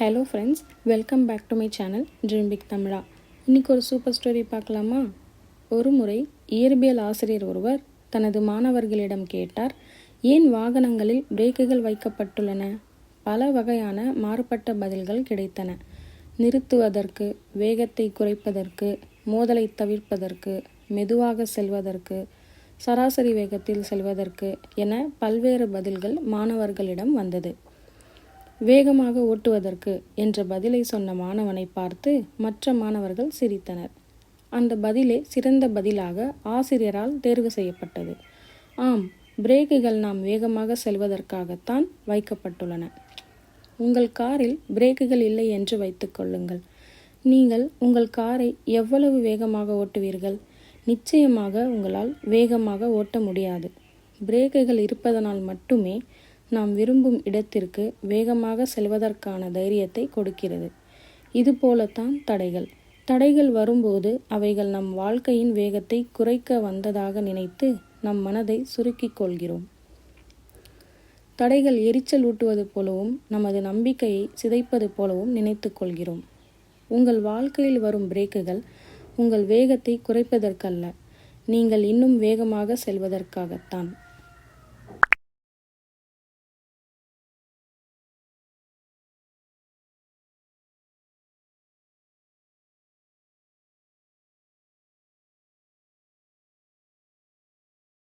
Hello friends welcome back to my channel dream big தமிழா இன்னைக்கு ஒரு super story பார்க்கலாமா? ஒரு முறை இயற்பியல் ஆசிரியர் ஒருவர் தனது மாணவர்களிடம் கேட்டார் ஏன் வாகனங்களில் பிரேக்குகள் வைக்கப்பட்டுள்ளன? பல வகையான மாறுபட்ட பதில்கள் கிடைத்தன. நிறுத்துவதற்கு வேகத்தை குறைப்பதற்கு மோதலை தவிர்ப்பதற்கு மெதுவாக செல்வதற்கு சராசரி வேகத்தில் செல்வதற்கு என பல்வேறு பதில்கள் மாணவர்களிடம் வந்தது. வேகமாக ஓட்டுவதற்கு என்ற பதிலை சொன்ன மாணவனை பார்த்து மற்ற மாணவர்கள் சிரித்தனர். அந்த பதிலே சிறந்த பதிலாக ஆசிரியரால் தேர்வு செய்யப்பட்டது. ஆம் பிரேக்குகள் நாம் வேகமாக செல்வதற்காகத்தான் வைக்கப்பட்டுள்ளன. உங்கள் காரில் பிரேக்குகள் இல்லை என்று வைத்துக்கொள்ளுங்கள் நீங்கள் உங்கள் காரை எவ்வளவு வேகமாக ஓட்டுவீர்கள்? நிச்சயமாக உங்களால் வேகமாக ஓட்ட முடியாது. பிரேக்குகள் இருப்பதனால் மட்டுமே நாம் விரும்பும் இடத்திற்கு வேகமாக செல்வதற்கான தைரியத்தை கொடுக்கிறது. இதுபோலத்தான் தடைகள். தடைகள் வரும்போது அவைகள் நம் வாழ்க்கையின் வேகத்தை குறைக்க வந்ததாக நினைத்து நம் மனதை சுருக்கிக் கொள்கிறோம். தடைகள் எரிச்சல் ஊட்டுவது போலவும் நமது நம்பிக்கையை சிதைப்பது போலவும் நினைத்து கொள்கிறோம். உங்கள் வாழ்க்கையில் வரும் பிரேக்குகள் உங்கள் வேகத்தை குறைப்பதற்கல்ல. நீங்கள் இன்னும் வேகமாக செல்வதற்காகத்தான்.